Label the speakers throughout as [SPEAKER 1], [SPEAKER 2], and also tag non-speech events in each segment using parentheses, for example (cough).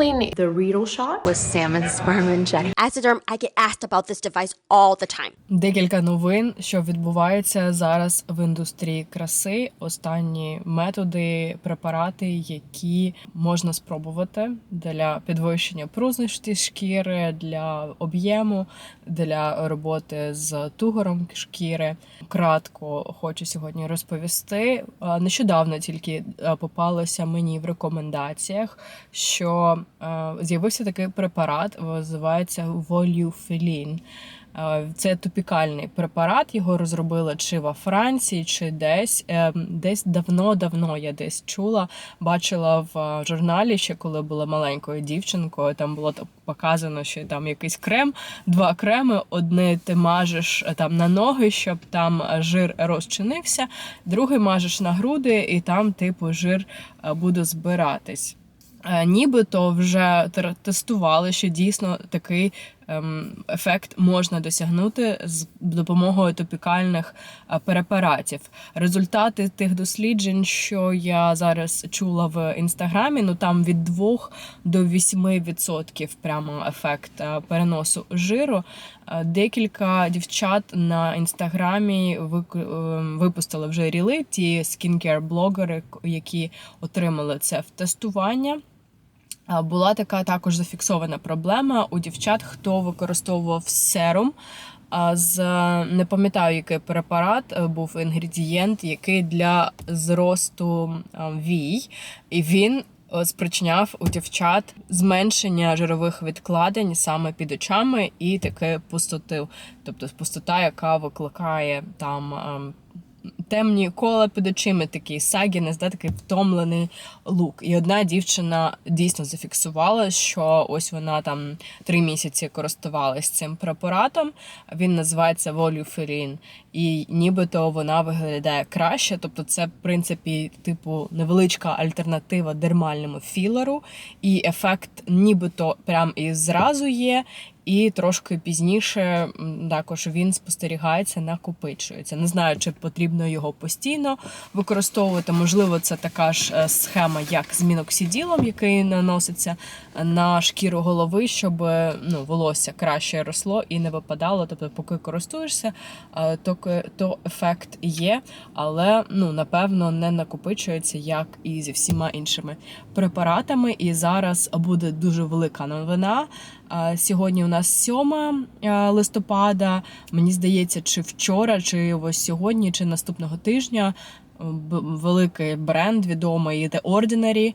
[SPEAKER 1] calling the Riedel shot
[SPEAKER 2] with salmon sperm injection.
[SPEAKER 3] As a derm, I get asked about this device all the time.
[SPEAKER 4] Декілька новин, що відбувається зараз в індустрії краси. Останні методи, препарати, які можна спробувати для підвищення пружності шкіри, для об'єму, для роботи з тугором шкіри. Кратко хочу сьогодні розповісти. Нещодавно тільки попалося мені в рекомендаціях, що з'явився такий препарат, називається Волюфілін. Е, Це топікальний препарат. Його розробили чи во Франції, чи десь. Е, Десь давно-давно я десь чула, бачила в е, журналі, ще коли була маленькою дівчинкою. Там було показано, що там якийсь крем, два креми. Одне ти мажеш е, там на ноги, щоб там е, жир розчинився, другий мажеш на груди, і там, типу, жир е, буде збиратись. Е, Нібито вже тестували, що дійсно такий ем, ефект можна досягнути з допомогою топікальних е, препаратів. Результати тих досліджень, що я зараз чула в інстаграмі, ну там від 2 до 8% прямо ефект е, переносу жиру. Декілька дівчат на інстаграмі випустили вже ріли, ті скінкер-блогери, які отримали це в тестування. Була така також зафіксована проблема у дівчат, хто використовував серум. З не пам'ятаю, який препарат е, був інгредієнт, який для зросту вій, і він е, спричиняв у дівчат зменшення жирових відкладень саме під очами і таке пустоти, тобто пустота, яка викликає там. Ем, темні кола під очима, такий сагінес, да, такий втомлений лук. І одна дівчина дійсно зафіксувала, що ось вона там три місяці користувалась цим препаратом. Він називається Волюферін. І нібито вона виглядає краще. Тобто, це, в принципі, типу невеличка альтернатива дермальному філеру, і ефект нібито прям і зразу є. І трошки пізніше також він спостерігається, накопичується. Не знаю, чи потрібно його постійно використовувати. Можливо, це така ж е, схема, як з міноксиділом, який наноситься на шкіру голови, щоб е, ну, волосся краще росло і не випадало. Тобто, поки користуєшся, е, то, то ефект є, але ну, напевно не накопичується, як і зі всіма іншими препаратами. І зараз буде дуже велика новина. Сьогодні у нас 7 е, листопада. Мені здається, чи вчора, чи ось сьогодні, чи наступного тижня. Великий бренд відомий The Ordinary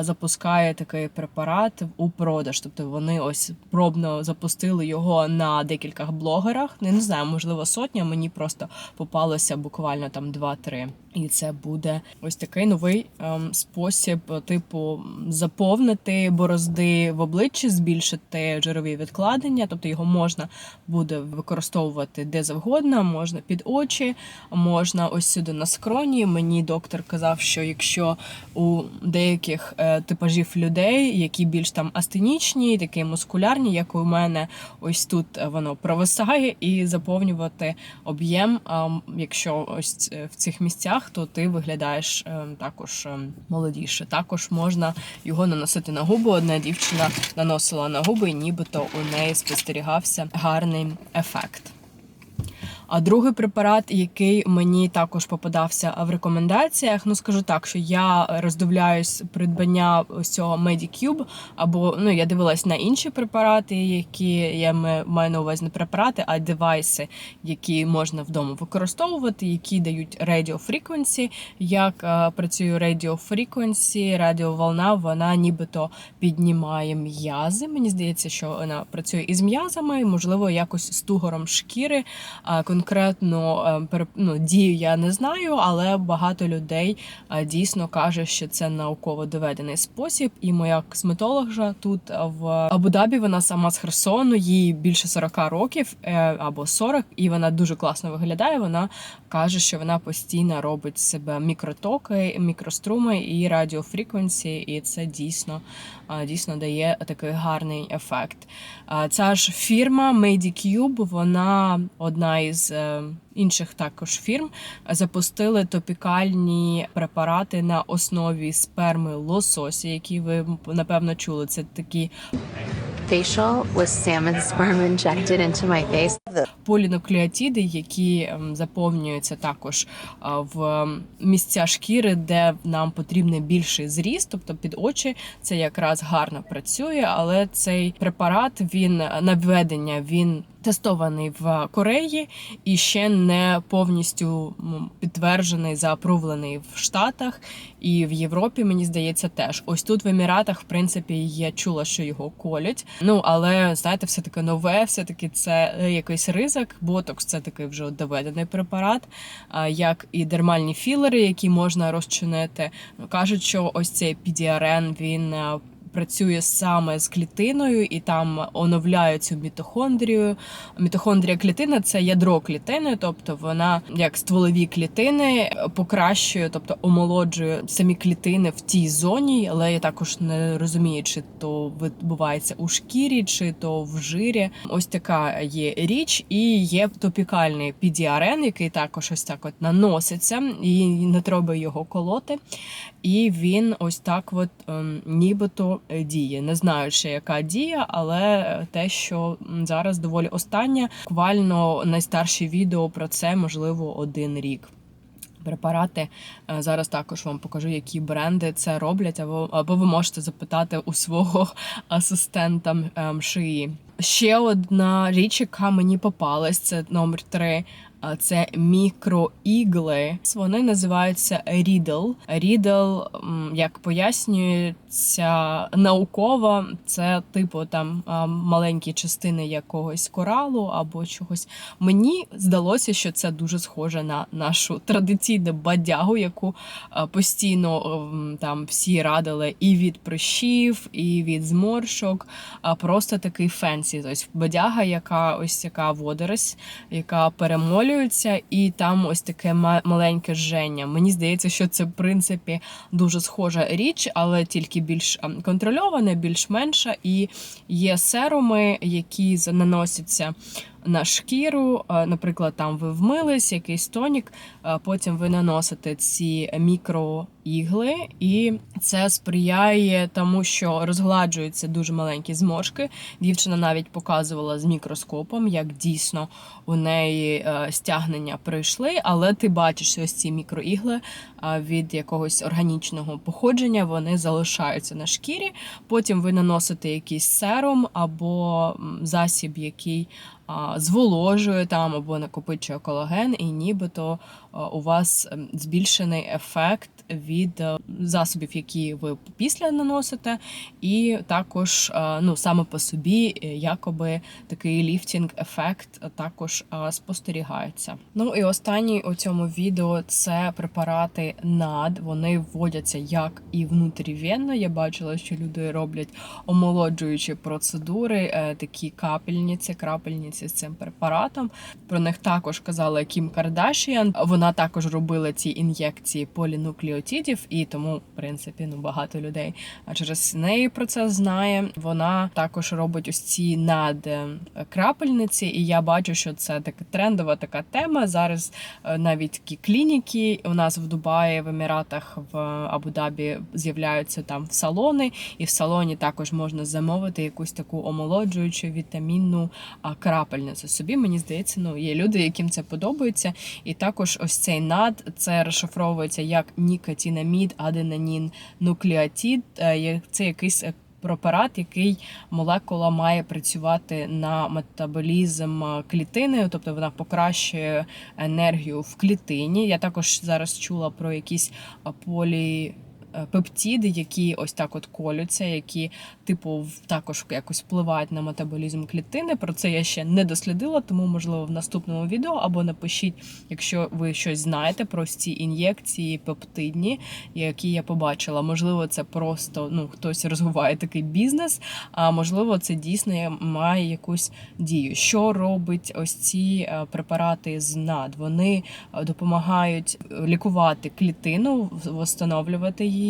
[SPEAKER 4] е, запускає такий препарат у продаж. Тобто вони ось пробно запустили його на декількох блогерах. Не, не знаю, можливо, сотня. Мені просто попалося буквально там 2-3. І це буде ось такий новий ем, спосіб, е, типу, заповнити борозди в обличчі, збільшити жирові відкладення. Тобто його можна буде використовувати де завгодно, можна під очі, можна ось сюди на скроні. Мені доктор казав, що якщо у деяких е, типажів людей, які більш там астенічні, такі мускулярні, як у мене, ось тут е, воно провисає, і заповнювати об'єм, якщо ось е, в цих місцях, то ти виглядаєш також молодіше. Також можна його наносити на губи. Одна дівчина наносила на губи, і нібито у неї спостерігався гарний ефект. А другий препарат, який мені також попадався в рекомендаціях, ну скажу так, що я роздивляюсь придбання ось цього Medicube, або ну я дивилась на інші препарати, які я маю на увазі не препарати, а девайси, які можна вдома використовувати, які дають frequency. Як працює frequency, радіоволна, вона нібито піднімає м'язи. Мені здається, що вона працює із м'язами, можливо, якось з тугором шкіри. Конкретно е, ну, дію я не знаю, але багато людей е, дійсно каже, що це науково доведений спосіб. І моя косметологжа тут е, в Абу-Дабі, вона сама з Херсону, їй більше 40 років або 40, і вона дуже класно виглядає. Вона каже, що вона постійно робить себе мікротоки, мікроструми і радіофріквенсі, і це дійсно дійсно дає такий гарний ефект. Ця ж фірма Medicube, вона одна із е, інших також фірм, запустили топікальні препарати на основі сперми лосося, які ви напевно чули. Це такі
[SPEAKER 2] Facial with salmon (laughs) sperm injected into my face.
[SPEAKER 4] полінуклеотиди, які ем, заповнюються також в ем, місця шкіри, де нам потрібний більший зріст, тобто під очі, це якраз гарно працює, але цей препарат він на введення він. Тестований в Кореї і ще не повністю підтверджений, заапрувлений в Штатах і в Європі. Мені здається, теж ось тут в Еміратах, в принципі, я чула, що його колять. Ну але знаєте, все таке нове, все таки це е, якийсь ризик. Ботокс це такий вже доведений препарат, як і дермальні філери, які можна розчинити. Кажуть, що ось цей PDRN, він. Працює саме з клітиною і там оновляє цю мітохондрію. Мітохондрія клітини це ядро клітини, тобто вона як стволові клітини покращує, тобто омолоджує самі клітини в тій зоні, але я також не розумію, чи то відбувається у шкірі, чи то в жирі. Ось така є річ, і є топікальний PDRN, який також ось так от наноситься, і не треба його колоти. І він ось так от ем, нібито е, діє. Не знаю ще яка дія, але те, що зараз доволі останнє, буквально найстарші відео про це можливо один рік. Препарати Е, зараз також вам покажу, які бренди це роблять, або, або ви можете запитати у свого асистента ем, шиї. Ще одна річ, яка мені попалась, це номер три. Це мікроігли. Вони називаються Рідл. Рідл, як пояснюється науково, це типу там маленькі частини якогось коралу або чогось. Мені здалося, що це дуже схоже на нашу традиційну бадягу, яку постійно там всі радили і від прищів, і від зморшок. А просто такий фенсі. Тобто бадяга, яка ось яка водорось, яка перемолюється, і там ось таке ма- маленьке жження. Мені здається, що це в принципі дуже схожа річ, але тільки більш ем, контрольована, більш менша. І є серуми, які наносяться. На шкіру, Е, наприклад, там ви вмились, якийсь тонік, е, потім ви наносите ці мікроігли, і це сприяє тому, що розгладжуються дуже маленькі зморшки. Дівчина навіть показувала з мікроскопом, як дійсно у неї е, стягнення пройшли, але ти бачиш ось ці мікроігли е, від якогось органічного походження, вони залишаються на шкірі. Потім ви наносите якийсь серум або засіб, який зволожує там або накопичує колаген, і нібито у вас збільшений ефект від е, засобів, які ви після наносите, і також ну саме по собі, е, якоби такий ліфтінг ефект також спостерігається. Ну і останній у цьому відео це препарати НАД. Вони вводяться як і внутрівенно. Я бачила, що люди роблять омолоджуючі процедури, е, такі капельниці, крапельниці з цим препаратом. Про них також казала Кім Кардашіан. Вона також робила ці ін'єкції полінуклеотидів, і тому, в принципі, ну багато людей а через неї про це знає. Вона також робить ось ці над е, крапельниці, і я бачу, що це така трендова така тема. Зараз е, навіть такі клініки у нас в Дубаї, в Еміратах, в Абу-Дабі з'являються там салони, і в салоні також можна замовити якусь таку омолоджуючу вітамінну крапельницю. Собі мені здається, ну є люди, яким це подобається. І також ось цей над це розшифровується як нікотинамід, аденанін, нуклеотид. Е, Це якийсь е, препарат, який молекула має працювати на метаболізм е, клітини, тобто вона покращує енергію в клітині. Я також зараз чула про якісь полі. Е, Пептиди, які ось так от колються, які типу також якось впливають на метаболізм клітини. Про це я ще не дослідила, тому можливо в наступному відео або напишіть, якщо ви щось знаєте про ці ін'єкції пептидні, які я побачила. Можливо, це просто ну хтось розвиває такий бізнес, а можливо, це дійсно має якусь дію. Що робить ось ці е, препарати з над? Вони е, допомагають лікувати клітину, встановлювати її.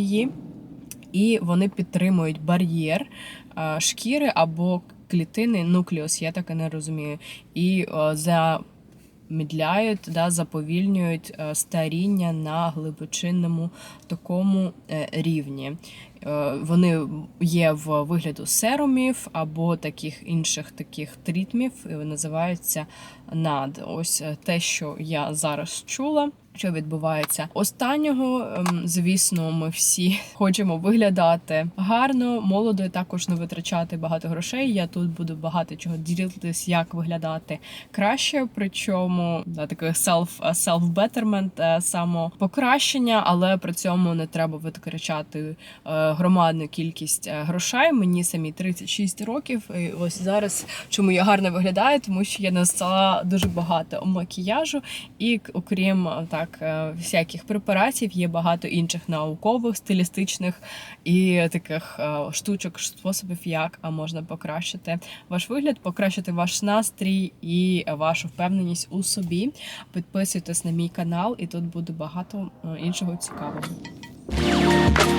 [SPEAKER 4] І вони підтримують бар'єр е, шкіри або клітини нуклеус, я так і не розумію. І е, за Мідляють, да, заповільнюють е, старіння на глибочинному такому е, рівні. Е, Вони є в вигляду серумів або таких інших таких трітмів, і називаються над. Ось е, те, що я зараз чула. Що відбувається останнього, ем, звісно, ми всі (laughs) хочемо виглядати гарно, молодо і також не витрачати багато грошей. Я тут буду багато чого ділитись, як виглядати краще. Причому да, таке self, self самопокращення, але при цьому не треба витрачати е, громадну кількість е, грошей. Мені самі 36 років. І ось зараз чому я гарно виглядаю, тому що я нанесла дуже багато макіяжу, і окрім е, так всяких препаратів, є багато інших наукових, стилістичних і таких штучок, способів, як можна покращити ваш вигляд, покращити ваш настрій і вашу впевненість у собі. Підписуйтесь на мій канал, і тут буде багато іншого цікавого. Música